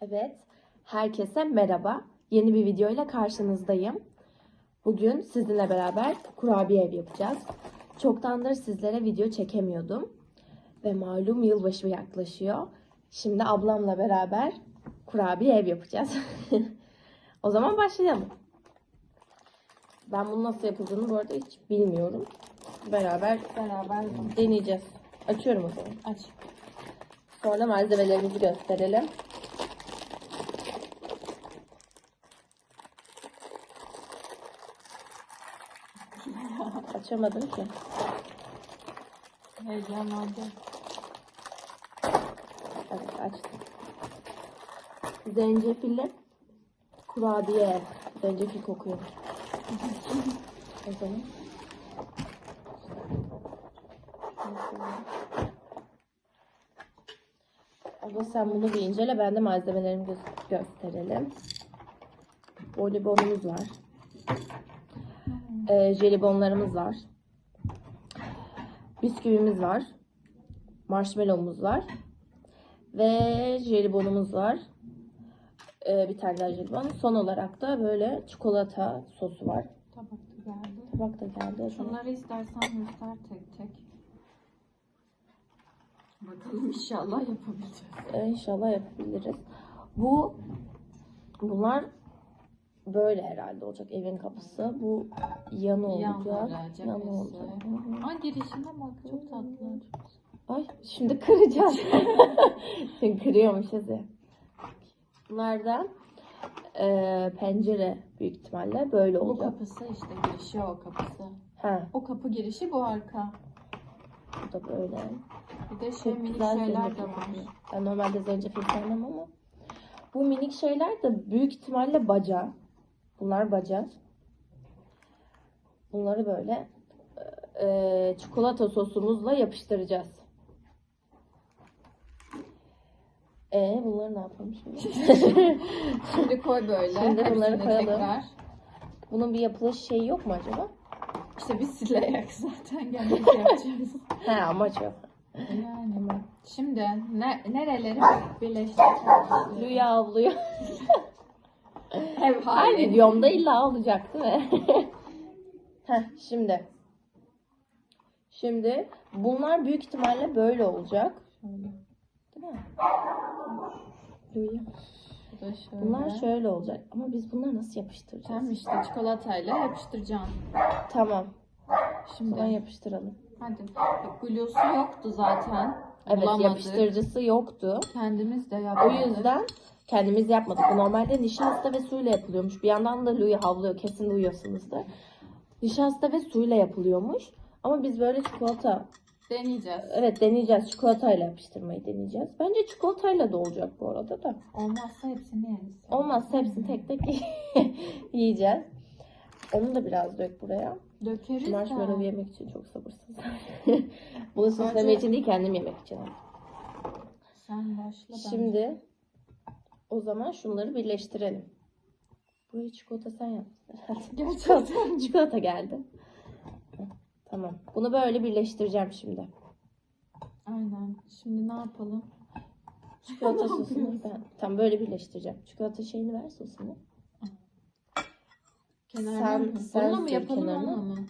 Evet, herkese merhaba. Yeni bir video ile karşınızdayım. Bugün sizinle beraber kurabiye ev yapacağız. Çoktandır sizlere video çekemiyordum. Ve malum yılbaşı yaklaşıyor. Şimdi ablamla beraber kurabiye ev yapacağız. o zaman başlayalım. Ben bunu nasıl yapıldığını bu arada hiç bilmiyorum. Beraber Beraber deneyeceğiz. Açıyorum o zaman. aç. Sonra malzemelerimizi gösterelim. Açamadım ki. Heyecanlandı. Evet açtım. Zencefilli kurabiye. Zencefil kokuyor. o zaman. Abla sen bunu bir incele. Ben de malzemelerimi gö- gösterelim. Volibonumuz var. Ee, jelibonlarımız var. Bisküvimiz var. Marshmallow'umuz var. Ve jelibonumuz var. Ee, bir tane daha jelibon. Son olarak da böyle çikolata sosu var. Tabak da geldi. Tabak da geldi. Şunları istersen göster tek tek. Bakalım inşallah yapabileceğiz. Ee, inşallah yapabiliriz. Bu bunlar böyle herhalde olacak evin kapısı. Bu Yan olacak. cephesi. olacak. Aa girişine bak çok tatlı. Ay şimdi kıracağız. Şimdi kırıyormuşuz ya. Bunlardan eee, pencere büyük ihtimalle böyle Bu olacak. kapısı işte girişi o kapısı. Ha, O kapı girişi bu arka. bu da böyle. Bir de şey Çok minik şeyler de var. kokuyor. Ben normalde zencefil sevmem ama bu minik şeyler de büyük ihtimalle baca. Bunlar baca. Bunları böyle eee, çikolata sosumuzla yapıştıracağız. E bunları ne yapalım şimdi? Şimdi koy böyle. Şimdi bunları koyalım. Tekrar. Bunun bir yapılış şeyi yok mu acaba? İşte biz sileyek zaten kendimiz yapacağız. He amaç yok. Yani. Şimdi ne, nereleri birleştireceğiz? Rüya avlıyor. Ev hali. videomda illa alacak değil mi? Heh, şimdi. Şimdi bunlar büyük ihtimalle böyle olacak. Şöyle. Değil mi? Da şöyle. Bunlar şöyle olacak. Ama biz bunları nasıl yapıştıracağız? Tam işte çikolatayla yapıştıracaksın. Tamam. Şimdi Sonra yapıştıralım. hadi. Bak, Glue'su yoktu zaten. Evet Bulamadık. yapıştırıcısı yoktu. Kendimiz de O yaptık. yüzden kendimiz yapmadık. Bu normalde nişasta ve suyla yapılıyormuş. Bir yandan da Louis havlıyor. Kesin duyuyorsunuzdur. Nişasta ve suyla yapılıyormuş. Ama biz böyle çikolata, deneyeceğiz. evet deneyeceğiz. Çikolatayla yapıştırmayı deneyeceğiz. Bence çikolatayla da olacak bu arada da. Olmazsa hepsini yeriz. Olmazsa hepsini tek tek yiyeceğiz. Onu da biraz dök buraya. Dökeriz Marshmallow de. yemek için çok sabırsız. Bunu süsleme Sadece- için değil kendim yemek için. Sen başla ben. Şimdi o zaman şunları birleştirelim. Burayı çikolata sen yaptın. Gerçekten. çikolata geldi. Tamam. Bunu böyle birleştireceğim şimdi. Aynen. Şimdi ne yapalım? Çikolata sosunu ben tam böyle birleştireceğim. Çikolata şeyini ver sosunu. Kenarına Sen- mı? sen Bununla mı yapalım kenarına. mı?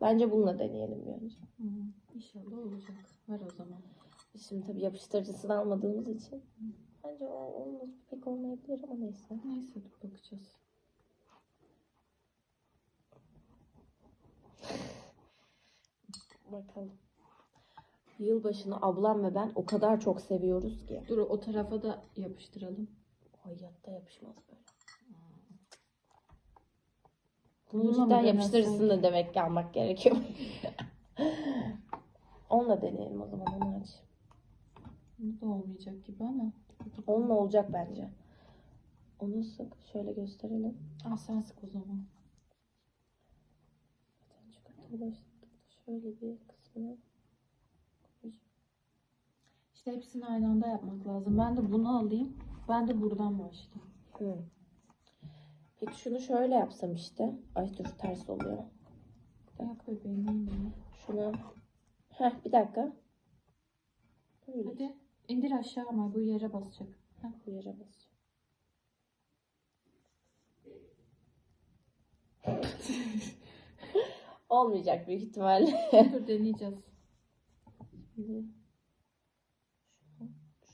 Bence bununla deneyelim bir önce. Hı, İnşallah olacak. Ver o zaman. Şimdi tabii yapıştırıcısını almadığımız için. Bence o olmaz, pek olmayabilir ama neyse. Neyse dur bakacağız. Bakalım. Yılbaşını ablam ve ben o kadar çok seviyoruz ki. Dur o tarafa da yapıştıralım. Hayatta yapışmaz böyle. Cidden yapıştırıcısını demek ki almak gerekiyor. Onunla deneyelim o zaman onu aç. Bu da olmayacak gibi ama. Onunla olacak bence. Onu sık. Şöyle gösterelim. Aa sen sık o zaman. Şöyle bir kısmını. İşte hepsini aynı anda yapmak lazım. Ben de bunu alayım. Ben de buradan başlayayım. Hı. Peki şunu şöyle yapsam işte. Ay dur ters oluyor. Yap bebeğim benim. Şunu. Heh bir dakika. Böyle. Hadi indir aşağı ama bu yere basacak. Uyara basıyor. Olmayacak büyük ihtimalle. Dur deneyeceğiz. Şimdi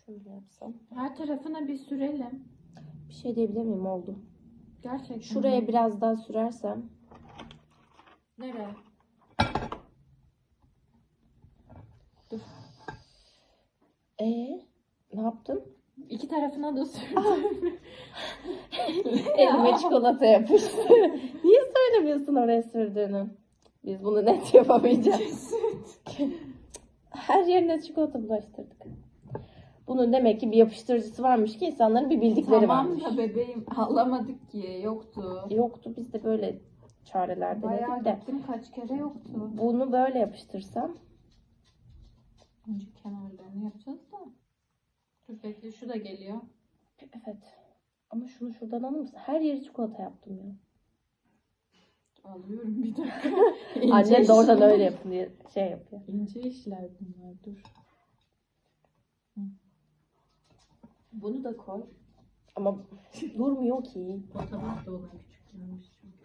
şöyle yapsam. Her tarafına bir sürelim. Bir şey diyebilir miyim? Oldu. Gerçekten. Şuraya biraz daha sürersem. Nereye? Ee, ne yaptın? İki tarafına da sürdüm. Elime çikolata yapıştı. Niye söylemiyorsun oraya sürdüğünü? Biz bunu net yapamayacağız. Her yerine çikolata bulaştırdık. Bunun demek ki bir yapıştırıcısı varmış ki insanların bir bildikleri tamam varmış. da bebeğim ağlamadık ki yoktu. Yoktu biz de böyle çareler Bayağı denedik de. gittim kaç kere yoktu. Bunu böyle yapıştırsam. Önce kenarlarını yapacağız da. Dur bekle şu da geliyor. Evet. Ama şunu şuradan alır mısın? Her yeri çikolata yaptım ya. Alıyorum bir dakika. Annem de oradan işler. öyle yapın diye şey yapıyor. İnce işler bunlar dur. Hı. Bunu da koy. Ama durmuyor ki. O tabak da ona küçük gelmiş çünkü.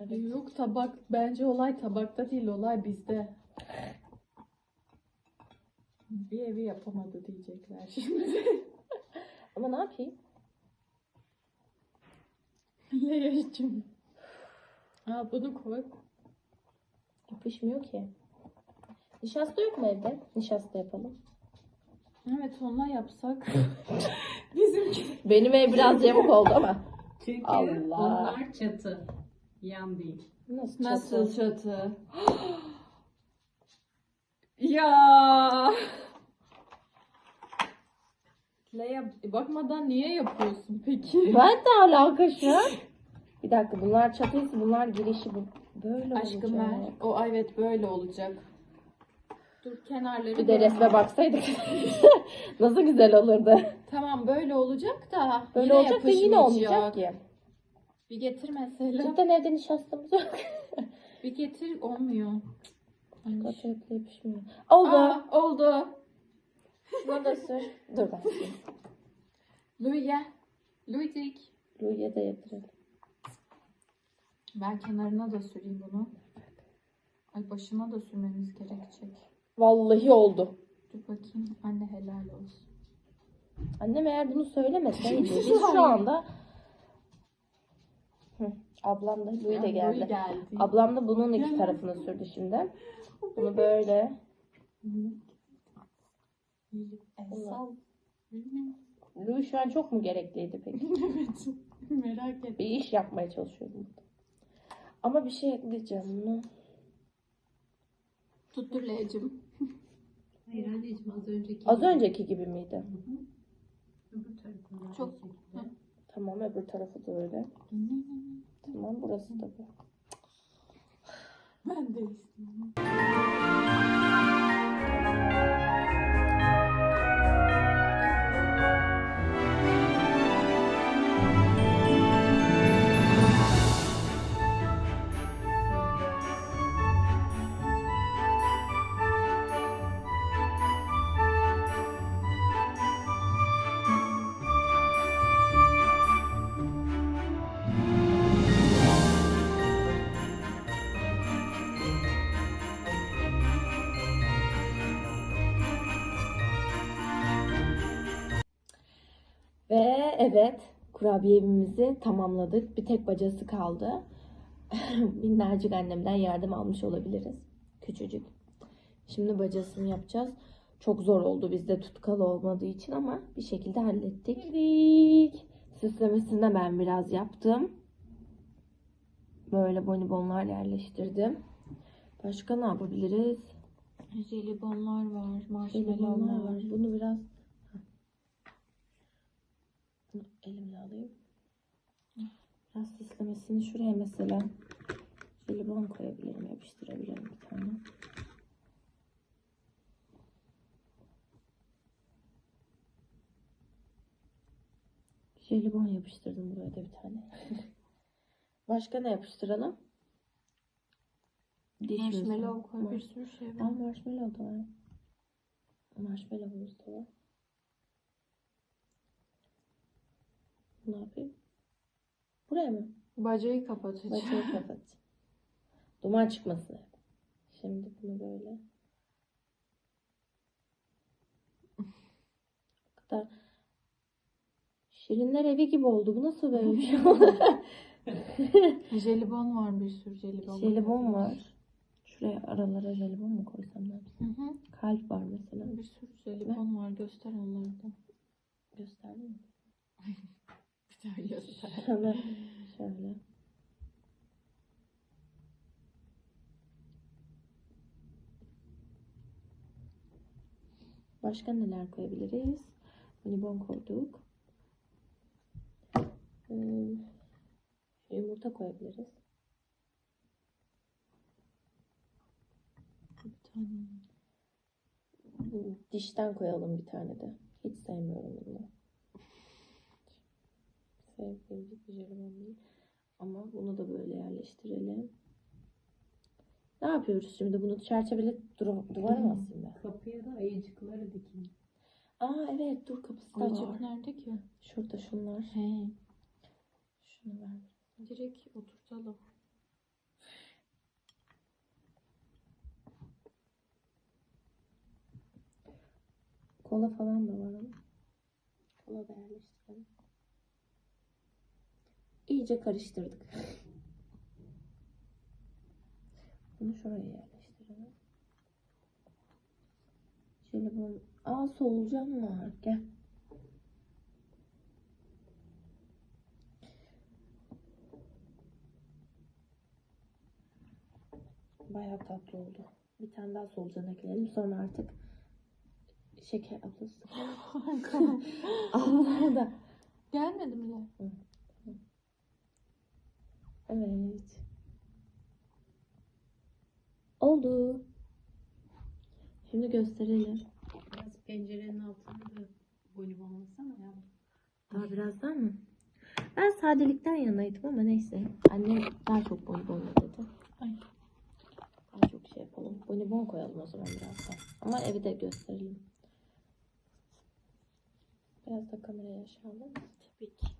Evet. Yok tabak. Bence olay tabakta değil olay bizde. Bir evi yapamadı diyecekler şimdi. Ama ne yapayım? Leya'cığım. Aa bunu koy. Yapışmıyor ki. Nişasta yok mu evde? Nişasta yapalım. Evet onunla yapsak. Bizimki. Benim ev biraz yamuk oldu ama. Çünkü Allah. onlar çatı. Yan değil. Nasıl? Nasıl çatı? çatı? ya. Leya bakmadan niye yapıyorsun peki? Ben de alaka şu an. Bir dakika bunlar çatıysa bunlar girişi bu. Böyle Aşkım olacak. ver. O evet böyle olacak. Dur kenarları Bir de resme baksaydık. Nasıl güzel olurdu. Tamam böyle olacak da Böyle yine olacak da yine olmayacak ki. Bir getir mesela. Cidden evde nişastamız yok. Bir getir olmuyor. Ay. Çikolata yapışmıyor. Oldu. Aa, oldu. Şuna da sür. Dur ben süreyim. Louis gel. Louis'cik. De yatıralım. Ben kenarına da süreyim bunu. Ay başına da sürmemiz gerekecek. Vallahi oldu. Dur bakayım. Anne helal olsun. Annem eğer bunu söylemeseydi biz şu anda Hı, ablam da Louis de geldi. Geldi. Ablam da bunun iki tarafını sürdü şimdi. Bunu böyle Esal. Louis şu an çok mu gerekliydi peki? evet. Merak ettim. Bir iş yapmaya çalışıyorum. Ama bir şey ekleyeceğim bunu. Tuttur Leğecim. Hayır anneciğim az önceki. Az önceki gibi miydi? Öbür tarafından Çok-. Hı. Tamam öbür tarafı da öyle. Tamam burası da bu. Ben de istiyorum. Evet kurabiye evimizi tamamladık. Bir tek bacası kaldı. Minnacık annemden yardım almış olabiliriz. Küçücük. Şimdi bacasını yapacağız. Çok zor oldu bizde tutkal olmadığı için ama bir şekilde hallettik. Süslemesini de ben biraz yaptım. Böyle bonibonlar yerleştirdim. Başka ne yapabiliriz? Jelibonlar var. Marshmallowlar var. Bunu biraz Bunu elimle alayım. Biraz süslemesini şuraya mesela jelibon koyabilirim, yapıştırabilirim bir tane. Jelibon yapıştırdım buraya da bir tane. Başka ne yapıştıralım? Diş Marshmallow koy. Bir sürü şey var. marshmallow da var. Marshmallow'umuz da var. Ne yapayım? Buraya mı? Bacayı kapatacağım. Bacayı kapat. Duman çıkmasın. Şimdi bunu böyle. O kadar. Şirinler evi gibi oldu. Bu nasıl böyle bir şey oldu? Jelibon var bir sürü jelibon. jelibon var. Şuraya aralara jelibon mu koysam ben? Hı hı. Kalp var mesela. Bir sürü jelibon var. Göster onları da. Gösterdin mi? Daha göster. Şöyle. Şöyle. Başka neler koyabiliriz? Bonibon koyduk. Ee, yumurta koyabiliriz. Bir tane. Dişten koyalım bir tane de. Hiç sevmiyorum bunu. Sevdiğim bir jelibon değil. Ama bunu da böyle yerleştirelim. Ne yapıyoruz şimdi? Bunu çerçeveli dur- duvara mı asayım ben? Kapıya da ayıcıkları dikin. Aa evet dur kapısı da Ayıcık var. nerede ki? Şurada şunlar. He. Şunu ver. Direkt oturtalım. Kola falan da var ama. Kola da yerleştirelim. İyice karıştırdık. Bunu şuraya yerleştirelim. Jelibon. Aa solucan var. Gel. Bayağı tatlı oldu. Bir tane daha solucan ekleyelim. Sonra artık şeker ablası. Allah da. Gelmedi mi lan? Evet. Oldu. Şimdi gösterelim. Biraz pencerenin altına da bonibonlasana ya. Daha birazdan mı? Ben sadelikten yanaydım ama neyse. Annem daha çok bonibonla dedi. Ay. Daha çok şey yapalım. Bonibon koyalım o zaman birazdan. Ama evi de gösterelim. Biraz da kamerayı aşağı alır mısın? Tabii ki.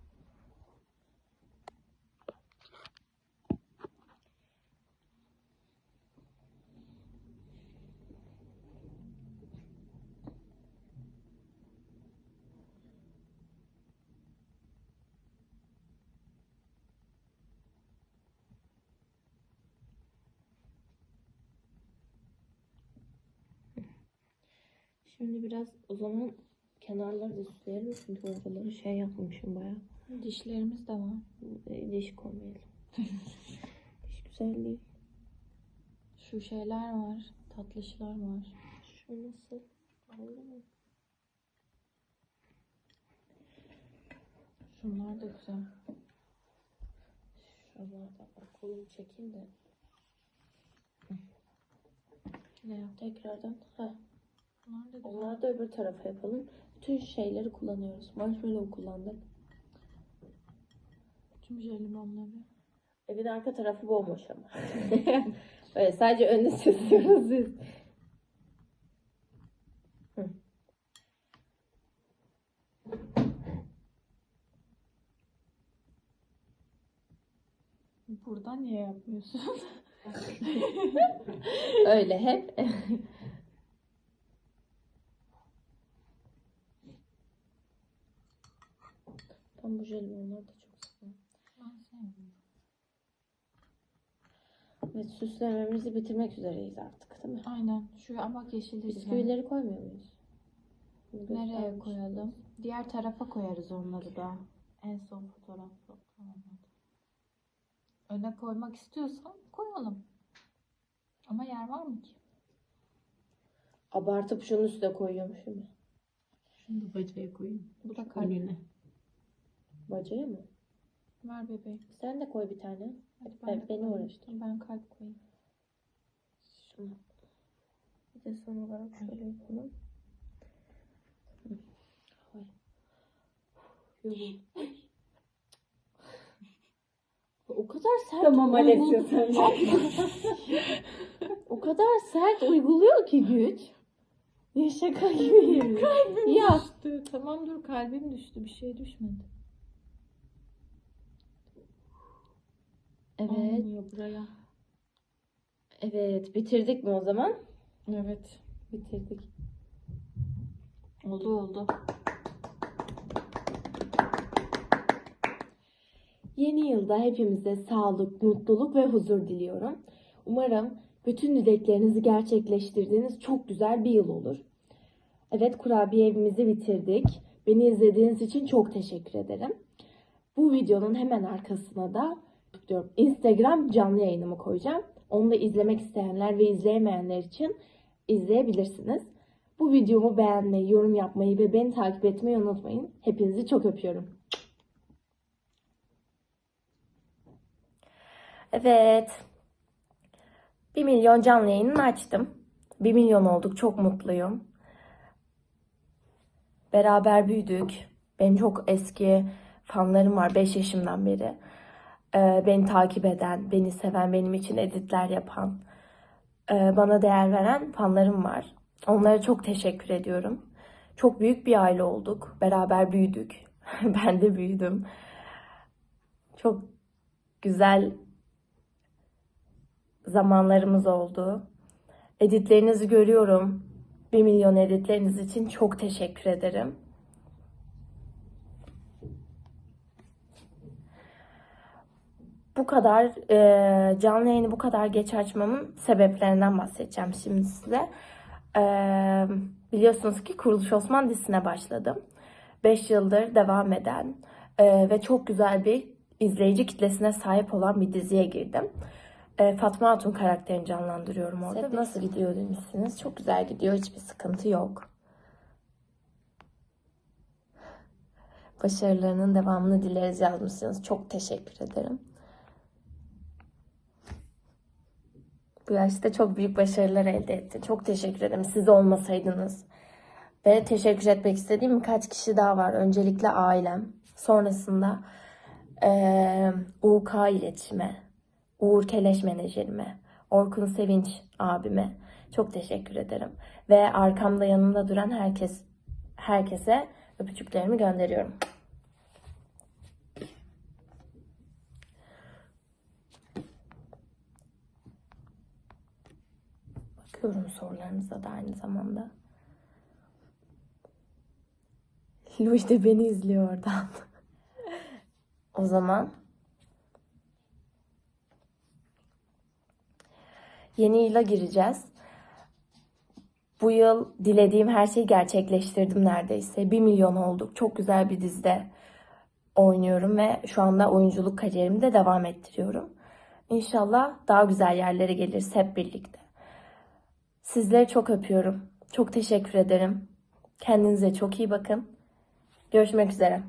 Şimdi biraz o zaman kenarları da süsleyelim. Çünkü oraları şey yapmışım bayağı. Dişlerimiz de var. E, Diş koymayalım. Diş güzel değil. Şu şeyler var. Tatlışlar var. Şu nasıl? Oldu mu? Şunlar da güzel. Şuralardan kolumu çekeyim de Ne tekrardan. Güzel. Onları da öbür tarafa yapalım. Bütün şeyleri kullanıyoruz. Marshmallow kullandık. Tüm jelibonları. Evin arka tarafı bomboş ama. Öyle sadece önünü süslüyoruz biz. Burada niye yapmıyorsun? Öyle hep. Ben bu jelibonları da çok seviyorum. ben sevmiyorum. Evet süslememizi bitirmek üzereyiz artık değil mi? Aynen. Şu ama bak yeşil de güzel. Bisküvileri koymuyor muyuz? Nereye göstermiş. koyalım? Diğer tarafa koyarız onları da. En son fotoğrafta. Öne koymak istiyorsan koyalım. Ama yer var mı ki? Abartıp şunun üstüne koyuyormuşum. Şunu da bacaya koyayım. Bu da kalp. Bacaya mı? Ver bebeğim. Sen de koy bir tane. Hadi Ben- de beni uğraştır. Ben kalp koyayım. Şunu. Bir de son olarak şöyle yapalım. O kadar sert Tamam Alessia sen O kadar sert uyguluyor ki güç. Ya şaka gibi. ya Düştü. Tamam dur kalbim düştü. Bir şey düşmedi. Evet. Olmuyor buraya. Evet. Bitirdik mi o zaman? Evet. Bitirdik. Oldu oldu. Yeni yılda hepimize sağlık, mutluluk ve huzur diliyorum. Umarım bütün dileklerinizi gerçekleştirdiğiniz çok güzel bir yıl olur. Evet kurabiye evimizi bitirdik. Beni izlediğiniz için çok teşekkür ederim. Bu videonun hemen arkasına da diyorum, Instagram canlı yayınımı koyacağım. Onu da izlemek isteyenler ve izleyemeyenler için izleyebilirsiniz. Bu videomu beğenmeyi, yorum yapmayı ve beni takip etmeyi unutmayın. Hepinizi çok öpüyorum. Evet. 1 milyon canlı yayınını açtım. 1 milyon olduk. Çok mutluyum. Beraber büyüdük. Benim çok eski fanlarım var 5 yaşımdan beri. Ee, beni takip eden, beni seven, benim için editler yapan, e, bana değer veren fanlarım var. Onlara çok teşekkür ediyorum. Çok büyük bir aile olduk. Beraber büyüdük. ben de büyüdüm. Çok güzel zamanlarımız oldu. Editlerinizi görüyorum. 1 milyon editleriniz için çok teşekkür ederim. Bu kadar e, canlı yayını bu kadar geç açmamın sebeplerinden bahsedeceğim şimdi size. E, biliyorsunuz ki Kuruluş Osman dizisine başladım. 5 yıldır devam eden e, ve çok güzel bir izleyici kitlesine sahip olan bir diziye girdim. E, Fatma Hatun karakterini canlandırıyorum orada. Set Nasıl gidiyor demişsiniz. Çok güzel gidiyor. Hiçbir sıkıntı yok. Başarılarının devamını dileriz yazmışsınız. Çok teşekkür ederim. Bu yaşta çok büyük başarılar elde etti. Çok teşekkür ederim. Siz olmasaydınız. Ve teşekkür etmek istediğim birkaç kişi daha var. Öncelikle ailem. Sonrasında eee UK iletişime, Uğur Keleş menajerime, Orkun Sevinç abime çok teşekkür ederim. Ve arkamda yanımda duran herkes herkese öpücüklerimi gönderiyorum. Bakıyorum sorularınıza da aynı zamanda. Louis de beni izliyor oradan. o zaman yeni yıla gireceğiz. Bu yıl dilediğim her şeyi gerçekleştirdim neredeyse. 1 milyon olduk. Çok güzel bir dizide oynuyorum ve şu anda oyunculuk kariyerimi de devam ettiriyorum. İnşallah daha güzel yerlere geliriz hep birlikte. Sizleri çok öpüyorum. Çok teşekkür ederim. Kendinize çok iyi bakın. Görüşmek üzere.